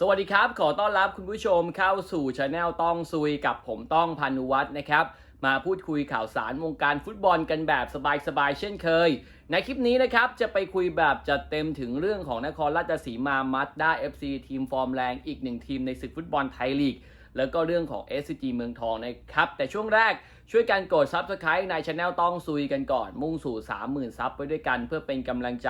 สวัสดีครับ ขอต้อนรับคุณผู้ชมเข้าสู่ช anel ต้องซุยกับผมต้องพานุวัฒน์นะครับ มาพูดคุยข่าวสารวงการฟุตบอลกันแบบสบายๆเช่นเคย ในคลิปนี้นะครับจะไปคุยแบบจัดเต็มถึงเรื่องของนครราชสีมามัดด้า FC ทีมฟอร์มแรงอีกหนึ่งทีมในศึกฟุตบอลไทยลีก แล้วก็เรื่องของ SCG เมืองทองนะครับ แต่ช่วงแรกช่วยกันกด Subscribe ในช anel ต้องซุยกันก่อน มุ่งสู่ 30,000ซับไปด้วยกัน เพื่อเป็นกำลังใจ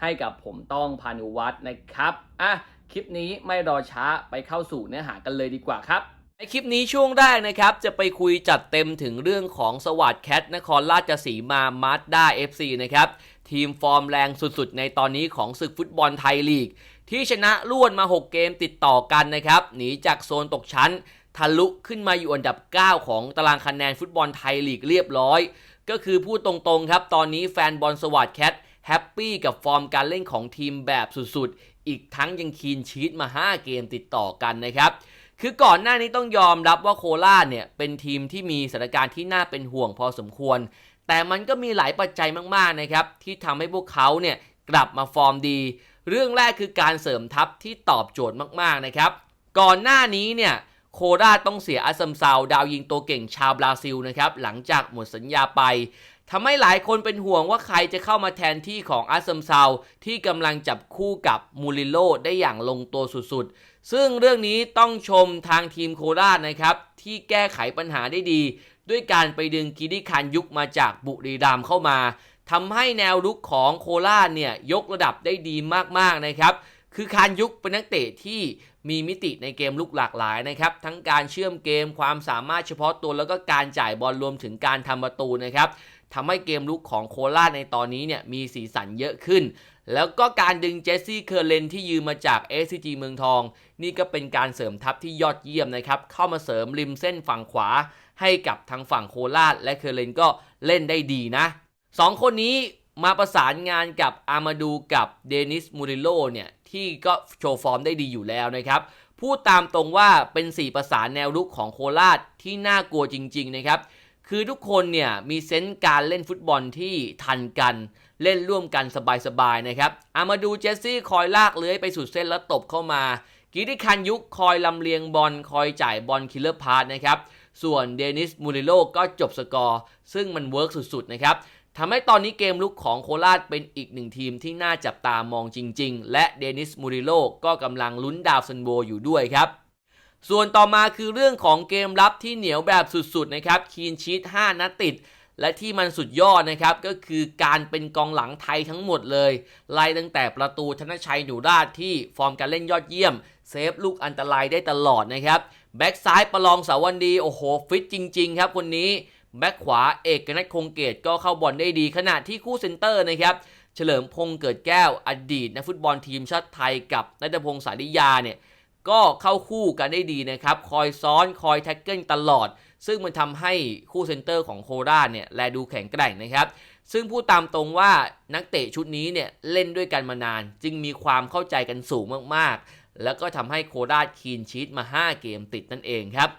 ให้กับผมต้องพานุวัฒน์นะครับอะ คลิปนี้ไม่รอช้าไปเข้าสู่เนื้อหากันเลยดีกว่าครับในคลิปนี้ช่วงแรกนะครับ จะไปคุยจัดเต็มถึงเรื่องของสวัสดแคทนครราชสีมามาสด้า FC นะครับทีมฟอร์มแรงสุดๆ ในตอนนี้ของศึกฟุตบอลไทยลีก ที่ชนะรวดมา 6 เกมติดต่อกันนะครับ หนีจากโซนตกชั้น ทะลุขึ้นมาอยู่อันดับ 9 ของตารางคะแนนฟุตบอลไทยลีกเรียบร้อย ก็คือพูดตรงๆครับ ตอนนี้แฟนบอลสวัสดแคทแฮปปี้กับฟอร์มการเล่นของทีมแบบสุดๆ อีกทั้งยังคีนชีตมา 5 เกมติดต่อกันนะครับ คือก่อนหน้านี้ต้องยอมรับว่าโคราชเนี่ยเป็นทีมที่มีสถานการณ์ที่น่าเป็นห่วงพอสมควร แต่มันก็มีหลายปัจจัยมากๆนะครับที่ทำให้พวกเขาเนี่ยกลับมาฟอร์มดี เรื่องแรกคือการเสริมทัพที่ตอบโจทย์มากๆนะครับ ก่อนหน้านี้เนี่ยโคราชต้องเสียอาซัมซาวดาวยิงตัวเก่งชาวบราซิลนะครับหลังจากหมดสัญญาไป ทำให้หลายคนเป็นห่วงว่าใครจะเข้ามาแทนที่ของอาซัมซาวที่กำลังจับคู่กับมูริโลได้อย่างลงตัวสุดๆ ซึ่งเรื่องนี้ต้องชมทางทีมโคราชนะครับ ที่แก้ไขปัญหาได้ดี ด้วยการไปดึงกิดิคันยุคมาจากบุรีรัมเข้ามาทำให้แนวรุกของโคราชเนี่ยยกระดับได้ดีมากๆนะครับ คือคานยุคเป็นนักเตะที่มีมิติในเกมลุกหลากหลายนะครับ ทั้งการเชื่อมเกมความสามารถเฉพาะตัวแล้วก็การจ่ายบอลรวมถึงการทำประตูนะครับ ทำให้เกมลุกของโคราชในตอนนี้เนี่ยมีสีสันเยอะขึ้น แล้วก็การดึงเจสซี่เคอร์เลนที่ยืมมาจาก SCG เมืองทอง นี่ก็เป็นการเสริมทัพที่ยอดเยี่ยมนะครับเข้ามาเสริมริมเส้นฝั่งขวา ให้กับทางฝั่งโคราช และเคอร์เลนก็เล่นได้ดีนะสองคนนี้มาประสานงานกับอามาดูกับเดนิสมูริโลเนี่ยที่ก็โชว์ฟอร์มได้ดีอยู่แล้วนะครับพูดตามตรงว่าเป็น 4 ประสานแนวรุกของโคราชที่น่ากลัวจริง ๆ นะครับ คือทุกคนเนี่ยมีเซนส์การเล่นฟุตบอลที่ทันกัน เล่นร่วมกันสบายๆนะครับอามาดูเจสซี่คอยลากเลื้อยไปสุดเส้นแล้วตบเข้ามา กิติคันยุคคอยลำเลียงบอลคอยจ่ายบอลคิลเลอร์พาร์นะครับส่วนเดนิสมูริโลก็จบสกอร์ ซึ่งมันเวิร์กสุดๆนะครับทำให้ตอนนี้เกมลุกของโคราชเป็นอีกหนึ่งทีมที่น่าจับตามองจริง ๆ และเดนิสมูริโลก็กำลังลุ้นดาวซันโวอยู่ด้วยครับ ส่วนต่อมาคือเรื่องของเกมรับที่เหนียวแบบสุดๆนะครับคีนชีต5นัดติด และที่มันสุดยอดนะครับ ก็คือการเป็นกองหลังไทยทั้งหมดเลย ไล่ตั้งแต่ประตูธนชัยหนูราชที่ฟอร์มการเล่นยอดเยี่ยม เซฟลูกอันตรายได้ตลอดนะครับแบ็กซ้ายประลองสาวันดีโอ้โห ฟิตจริง ๆ ครับคนนี้แบ็กขวาเอกนัทคงเกตก็เข้าบอลได้ดี ขณะที่คู่เซนเตอร์นะครับเฉลิมพงษ์เกิดแก้วอดีตนักฟุตบอลทีมชาติไทยกับนัทพงษ์สาริยาเนี่ย ก็เข้าคู่กันได้ดีนะครับ คอยซ้อนคอยแท็กเกิลตลอด ซึ่งมันทำให้คู่เซนเตอร์ของโคราชเนี่ยแลดูแข็งแกร่งนะครับ ซึ่งพูดตามตรงว่านักเตะชุดนี้เนี่ยเล่นด้วยกันมานาน จึงมีความเข้าใจกันสูงมากๆ แล้วก็ทำให้โคราชคีนชีตมา 5 เกมติดนั่นเองครับ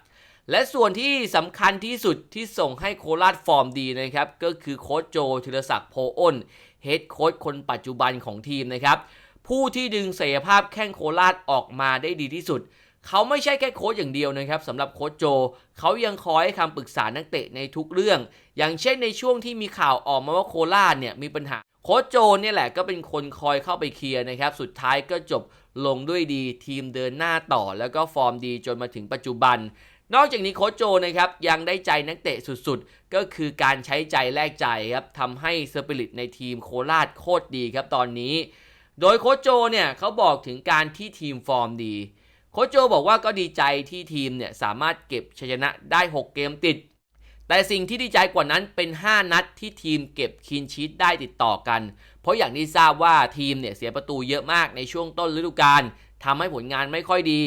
และส่วนที่สำคัญที่สุดที่ส่งให้โคราชฟอร์มดีนะครับ ก็คือโค้ชโจธีรศักดิ์โพอ้นเฮดโค้ชคนปัจจุบันของทีมนะครับ ผู้ที่ดึงศักยภาพแข้งโคราชออกมาได้ดีที่สุด เขาไม่ใช่แค่โค้ชอย่างเดียวนะครับสำหรับโค้ชโจ เขายังคอยให้คำปรึกษานักเตะในทุกเรื่อง อย่างเช่นในช่วงที่มีข่าวออกมาว่าโคราชเนี่ยมีปัญหา โค้ชโจเนี่ยแหละก็เป็นคนคอยเข้าไปเคลียร์นะครับ สุดท้ายก็จบลงด้วยดีทีมเดินหน้าต่อ แล้วก็ฟอร์มดีจนมาถึงปัจจุบันนอกจากนี้โค้ชโจนะครับยังได้ใจนักเตะสุดๆ ก็คือการใช้ใจแลกใจครับทำให้สปิริตในทีมโคราชโคตรดีครับตอนนี้ โดยโค้ชโจเนี่ยเขาบอกถึงการที่ทีมฟอร์มดี โค้ชโจบอกว่าก็ดีใจที่ทีมเนี่ยสามารถเก็บชัยชนะได้ 6 เกมติด แต่สิ่งที่ดีใจกว่านั้นเป็น 5 นัดที่ทีมเก็บคีนชีตได้ติดต่อกัน เพราะอย่างที่ทราบว่าทีมเนี่ยเสียประตูเยอะมากในช่วงต้นฤดูกาลทำให้ผลงานไม่ค่อยดี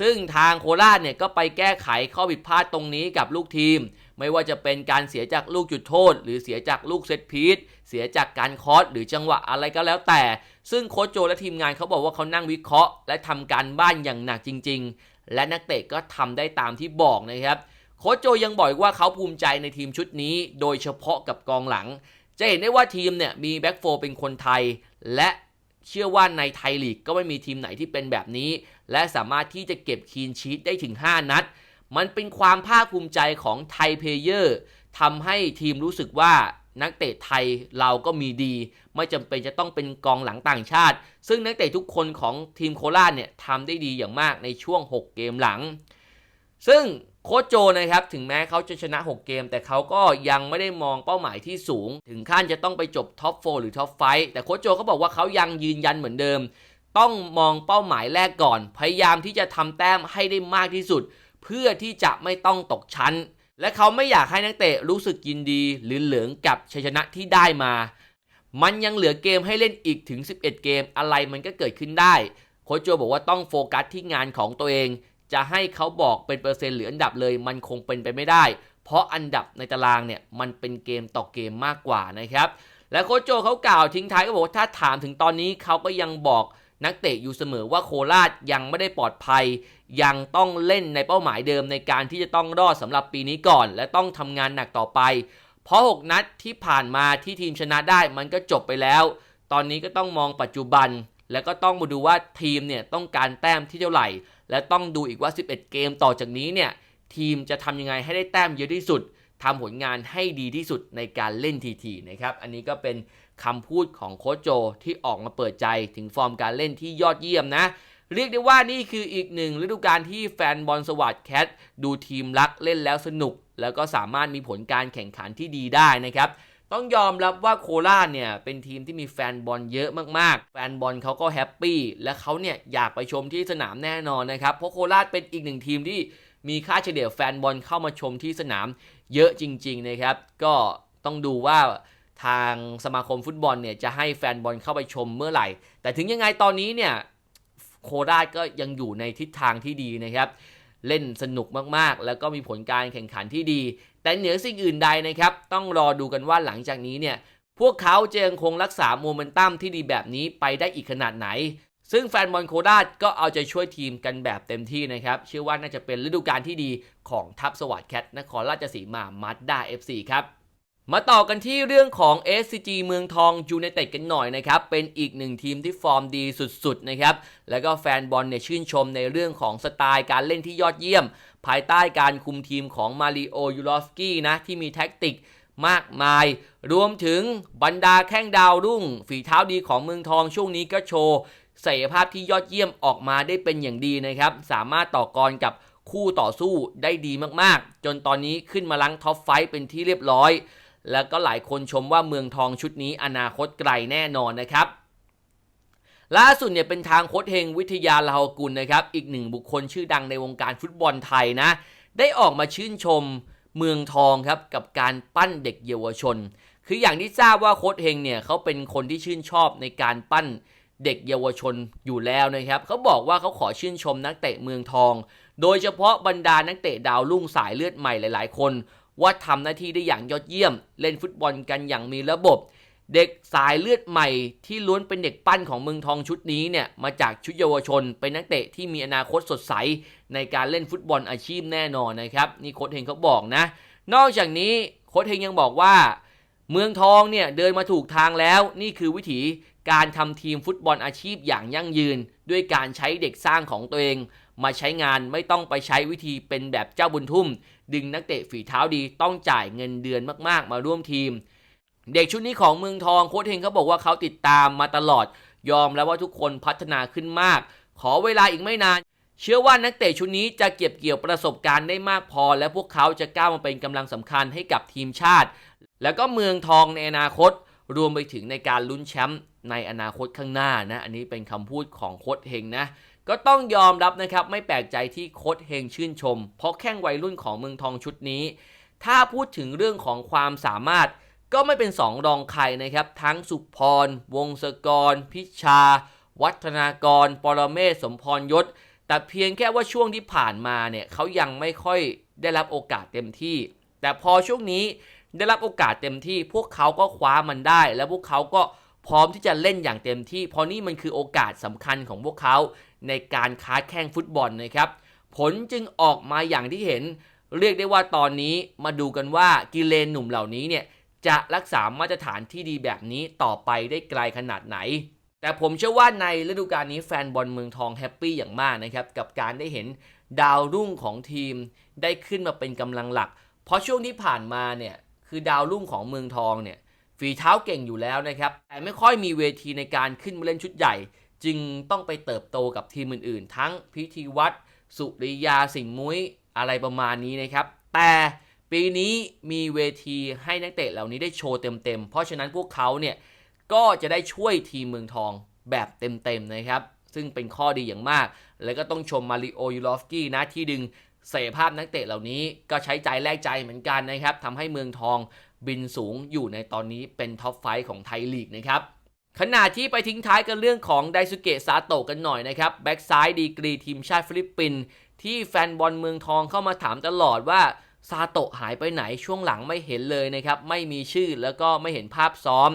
ซึ่งทางโคราชเนี่ยก็ไปแก้ไขข้อผิดพลาดตรงนี้กับลูกทีม ไม่ว่าจะเป็นการเสียจากลูกจุดโทษ หรือเสียจากลูกเซตพีซเสียจากการคอสหรือจังหวะอะไรก็แล้วแต่ ซึ่งโค้ชโจและทีมงานเขาบอกว่าเขานั่งวิเคราะห์ และทำการบ้านอย่างหนักจริง ๆ และนักเตะก็ทำได้ตามที่บอกนะครับโค้ชโจยังบอกอีกว่าเขาภูมิใจในทีมชุดนี้ โดยเฉพาะกับกองหลัง จะเห็นได้ว่าทีมเนี่ยมีแบ็กโฟเป็นคนไทย และเชื่อว่าในไทยลีกก็ไม่มีทีมไหนที่เป็นแบบนี้ และสามารถที่จะเก็บคีนชีตได้ถึง 5 นัด มันเป็นความภาคภูมิใจของไทยเพลเยอร์ทำให้ทีมรู้สึกว่านักเตะไทยเราก็มีดี ไม่จำเป็นจะต้องเป็นกองหลังต่างชาติ ซึ่งนักเตะทุกคนของทีมโคราชเนี่ยทำได้ดีอย่างมากในช่วง 6 เกมหลัง ซึ่งโคโจนะครับถึงแม้เขาจะชนะ 6 เกม แต่เขาก็ยังไม่ได้มองเป้าหมายที่สูง ถึงขั้นจะต้องไปจบท็อป 4 หรือท็อป5แต่โคโจเขาบอกว่าเขายังยืนยันเหมือนเดิม ต้องมองเป้าหมายแรกก่อน พยายามที่จะทำแต้มให้ได้มากที่สุด เพื่อที่จะไม่ต้องตกชั้น และเขาไม่อยากให้นักเตะรู้สึกยินดีหรือเหลืองกับชัยชนะที่ได้มา มันยังเหลือเกมให้เล่นอีกถึง 11 เกมอะไรมันก็เกิดขึ้นได้ โค้ชโจบอกว่าต้องโฟกัสที่งานของตัวเอง จะให้เขาบอกเป็นเปอร์เซ็นต์หรืออันดับเลย มันคงเป็นไปไม่ได้ เพราะอันดับในตารางเนี่ยมันเป็นเกมต่อเกมมากกว่านะครับและโค้ชโจเขากล่าวทิ้งท้ายก็บอกว่าถ้าถามถึงตอนนี้เขาก็ยังบอก นักเตะอยู่เสมอว่าโคราชยังไม่ได้ปลอดภัย ยังต้องเล่นในเป้าหมายเดิมในการที่จะต้องรอดสำหรับปีนี้ก่อน และต้องทำงานหนักต่อไป เพราะ 6 นัดที่ผ่านมาที่ทีมชนะได้มันก็จบไปแล้ว ตอนนี้ก็ต้องมองปัจจุบัน แล้วก็ต้องมาดูว่าทีมเนี่ยต้องการแต้มที่เท่าไหร่ และต้องดูอีกว่า 11 เกมต่อจากนี้เนี่ยทีมจะทำยังไงให้ได้แต้มเยอะที่สุดทำผลงานให้ดีที่สุดในการเล่นทีๆนะครับ อันนี้ก็เป็น คำพูดของโค้ชโจที่ออกมาเปิดใจถึงฟอร์มการเล่นที่ยอดเยี่ยมนะ เรียกได้ว่านี่คืออีกหนึ่งฤดูกาลที่แฟนบอลสวัสดแคทดูทีมรักเล่นแล้วสนุก แล้วก็สามารถมีผลการแข่งขันที่ดีได้นะครับต้องยอมรับว่าโคราชเนี่ยเป็นทีมที่มีแฟนบอลเยอะมากๆ แฟนบอลเขาก็แฮปปี้และเขาเนี่ยอยากไปชมที่สนามแน่นอนนะครับ เพราะโคราชเป็นอีกหนึ่งทีมที่มีค่าเฉลี่ยแฟนบอลเข้ามาชมที่สนามเยอะจริง ๆนะครับ ก็ต้องดูว่า ทางสมาคมฟุตบอลเนี่ยจะให้แฟนบอลเข้าไปชมเมื่อไหร่ แต่ถึงยังไงตอนนี้เนี่ยโคราชก็ยังอยู่ในทิศทางที่ดีนะครับเล่นสนุกมากๆ แล้วก็มีผลการแข่งขันที่ดี แต่เหนือสิ่งอื่นใดนะครับ ต้องรอดูกันว่าหลังจากนี้เนี่ย พวกเขาจะยังคงรักษาโมเมนตัมที่ดีแบบนี้ไปได้อีกขนาดไหน ซึ่งแฟนบอลโคราชก็เอาใจช่วยทีมกันแบบเต็มที่นะครับ เชื่อว่าน่าจะเป็นฤดูกาลที่ดีของทัพสวัสดแคทนครราชสีมามาดด้า FC ครับ มาต่อกันที่เรื่องของ SCG เมืองทองยูไนเต็ดกันหน่อยนะครับ เป็นอีกหนึ่งทีมที่ฟอร์มดีสุดๆนะครับ แล้วก็แฟนบอลเนี่ยชื่นชมในเรื่องของสไตล์การเล่นที่ยอดเยี่ยม ภายใต้การคุมทีมของมาริโอยูรอสกี้นะ ที่มีแท็กติกมากมาย รวมถึงบรรดาแข้งดาวรุ่ง ฝีเท้าดีของเมืองทองช่วงนี้ก็โชว์ศักยภาพที่ยอดเยี่ยมออกมาได้เป็นอย่างดีนะครับ สามารถต่อกรกับคู่ต่อสู้ได้ดีมากๆ จนตอนนี้ขึ้นมาลังท็อปไฟเป็นที่เรียบร้อย แล้วก็หลายคนชมว่าเมืองทองชุดนี้อนาคตไกลแน่นอนนะครับล่าสุดเนี่ยเป็นทางโค้ชเฮงวิทยาลาหกุลนะครับ อีกหนึ่งบุคคลชื่อดังในวงการฟุตบอลไทยนะ ได้ออกมาชื่นชมเมืองทองครับ กับการปั้นเด็กเยาวชน คืออย่างที่ทราบว่าโค้ชเฮงเนี่ยเขาเป็นคนที่ชื่นชอบในการปั้นเด็กเยาวชนอยู่แล้วนะครับเขาบอกว่าเขาขอชื่นชมนักเตะเมืองทอง โดยเฉพาะบรรดานักเตะดาวรุ่งสายเลือดใหม่หลาย ๆ คน ว่าทำหน้าที่ได้อย่างยอดเยี่ยม เล่นฟุตบอลกันอย่างมีระบบ เด็กสายเลือดใหม่ที่ล้วนเป็นเด็กปั้นของเมืองทองชุดนี้เนี่ยมาจากชุดเยาวชน เป็นนักเตะที่มีอนาคตสดใส ในการเล่นฟุตบอลอาชีพแน่นอนนะครับนี่โค้ชเฮงเขาบอกนะ นอกจากนี้โค้ชเฮงยังบอกว่า เมืองทองเนี่ยเดินมาถูกทางแล้ว นี่คือวิถีการทำทีมฟุตบอลอาชีพอย่างยั่งยืน ด้วยการใช้เด็กสร้างของตัวเอง มาใช้งานไม่ต้องไปใช้วิธีเป็นแบบเจ้าบุญทุ่ม ดึงนักเตะฝีเท้าดีต้องจ่ายเงินเดือนมากๆ มาร่วมทีม เด็กชุดนี้ของเมืองทองโค้ชเฮงเขาบอกว่าเขาติดตามมาตลอด ยอมแล้วว่าทุกคนพัฒนาขึ้นมาก ขอเวลาอีกไม่นาน เชื่อว่านักเตะชุดนี้จะเก็บเกี่ยวประสบการณ์ได้มากพอ และพวกเขาจะก้าวมาเป็นกำลังสำคัญให้กับทีมชาติ แล้วก็เมืองทองในอนาคตรวมไปถึงในการลุ้นแชมป์ในอนาคตข้างหน้านะ อันนี้เป็นคำพูดของโค้ชเฮงนะ ก็ต้องยอมรับนะครับ ไม่แปลกใจที่โค้ชเฮงชื่นชม เพราะแข้งวัยรุ่นของเมืองทองชุดนี้ ถ้าพูดถึงเรื่องของความสามารถ ก็ไม่เป็นสองรองใครนะครับ ทั้งสุพร วงศกร พิชา วัฒนากร ปรเมศสมพรยศ แต่เพียงแค่ว่าช่วงที่ผ่านมาเนี่ยเขายังไม่ค่อยได้รับโอกาสเต็มที่ แต่พอช่วงนี้ได้รับโอกาสเต็มที่ พวกเขาก็คว้ามันได้ และพวกเขาก็พร้อมที่จะเล่นอย่างเต็มที่ เพราะนี่มันคือโอกาสสำคัญของพวกเขา ในการค้าแข่งฟุตบอลนะครับ ผลจึงออกมาอย่างที่เห็น เรียกได้ว่าตอนนี้มาดูกันว่ากิเลนหนุ่มเหล่านี้เนี่ยจะรักษามาตรฐานที่ดีแบบนี้ต่อไปได้ไกลขนาดไหนแต่แต่ผมเชื่อว่าในฤดูกาลนี้แฟนบอลเมืองทองแฮปปี้อย่างมากนะครับ กับการได้เห็นดาวรุ่งของทีม ได้ขึ้นมาเป็นกำลังหลัก เพราะช่วงที่ผ่านมาเนี่ยคือดาวรุ่งของเมืองทองเนี่ยฝีเท้าเก่งอยู่แล้วนะครับ แต่ไม่ค่อยมีเวทีในการขึ้นมาเล่นชุดใหญ่ จึงต้องไปเติบโตกับทีมอื่นๆ ทั้งพิธีวัตรสุริยาสิงห์มุ้ยอะไรประมาณนี้นะครับ แต่ปีนี้มีเวทีให้นักเตะเหล่านี้ได้โชว์เต็มๆ เพราะฉะนั้นพวกเขาเนี่ยก็จะได้ช่วยทีมเมืองทองแบบเต็มๆนะครับ ซึ่งเป็นข้อดีอย่างมาก แล้วก็ต้องชมมาริโอยูลอฟสกี้นะที่ดึงศักยภาพนักเตะเหล่านี้ก็ใช้ใจแลกใจเหมือนกันนะครับทำให้เมืองทองบินสูงอยู่ในตอนนี้เป็นท็อปไฟของไทยลีกนะครับ ขณะที่ไปทิ้งท้ายกันเรื่องของไดซุเกะซาโตะกันหน่อยนะครับแบ็กซ้ายดีกรีทีมชาติฟิลิปปินส์ที่แฟนบอลเมืองทองเข้ามาถามตลอดว่าซาโตะหายไปไหนช่วงหลังไม่เห็นเลยนะครับไม่มีชื่อแล้วก็ไม่เห็นภาพซ้อม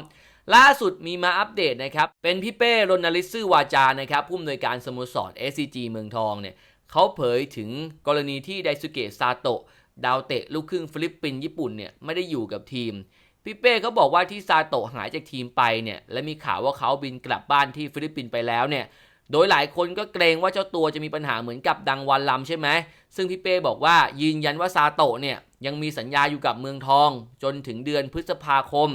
ล่าสุดมีมาอัปเดตนะครับ เป็นพี่เป้รณลิซื่อวาจานะครับผู้อำนวยการสโมสร SCG เมืองทองเนี่ยเขาเผยถึงกรณีที่ไดซุเกะซาโตะดาวเตะลูกครึ่งฟิลิปปินส์ญี่ปุ่นเนี่ยไม่ได้อยู่กับทีม พี่เป้เขาบอกว่าที่ซาโตะหายจากทีมไปเนี่ยและมีข่าวว่าเขาบินกลับบ้านที่ฟิลิปปินส์ไปแล้วเนี่ยโดยหลายคนก็เกรงว่าเจ้าตัวจะมีปัญหาเหมือนกับดังวันลำใช่ไหมซึ่งพี่เป้บอกว่ายืนยันว่าซาโตะเนี่ยยังมีสัญญาอยู่กับเมืองทอง จนถึงเดือนพฤษภาคม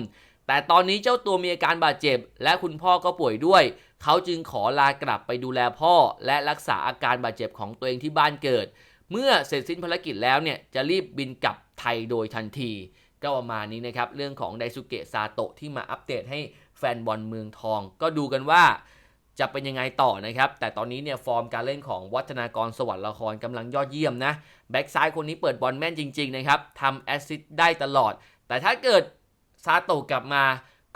แต่ตอนนี้เจ้าตัวมีอาการบาดเจ็บ และคุณพ่อก็ป่วยด้วย เขาจึงขอลากลับไปดูแลพ่อ และรักษาอาการบาดเจ็บของตัวเองที่บ้านเกิด เมื่อเสร็จสิ้นภารกิจแล้วเนี่ยจะรีบบินกลับไทยโดยทันที ก็ประมาณนี้นะครับ เรื่องของไดซุเกะซาโตะที่มาอัปเดตให้แฟนบอลเมืองทอง ก็ดูกันว่าจะเป็นยังไงต่อนะครับ แต่ตอนนี้เนี่ยฟอร์มการเล่นของวัฒนากรสวรรค์ละครกำลังยอดเยี่ยมนะ แบ็กซ้ายคนนี้เปิดบอลแม่นจริง ๆ นะครับทำแอสซิสต์ได้ตลอด แต่ถ้าเกิดซาโตะกลับมา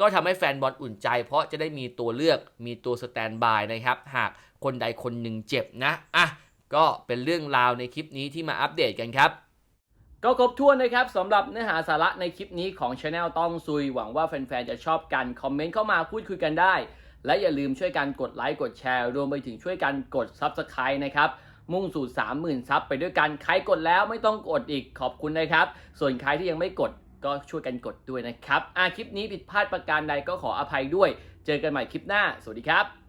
ก็ทำให้แฟนบอลอุ่นใจ เพราะจะได้มีตัวเลือกมีตัวสแตนบายนะครับ หากคนใดคนหนึ่งเจ็บนะอะก็เป็นเรื่องราวในคลิปนี้ที่มาอัปเดตกันครับ ก็ครบถ้วนนะครับสำหรับเนื้อหาสาระในคลิปนี้ของ Channel ต้องซุย หวังว่าแฟนๆ จะชอบกัน คอมเมนต์เข้ามาพูดคุยกันได้ และอย่าลืมช่วยกันกดไลค์กดแชร์ รวมไปถึงช่วยกันกด Subscribe นะครับ มุ่งสู่ 30,000ซับไปด้วยกัน ใครกดแล้วไม่ต้องกดอีกขอบคุณนะครับ ส่วนใครที่ยังไม่กดก็ช่วยกันกดด้วยนะครับอะคลิปนี้ผิดพลาดประการใดก็ขออภัยด้วย เจอกันใหม่คลิปหน้า สวัสดีครับ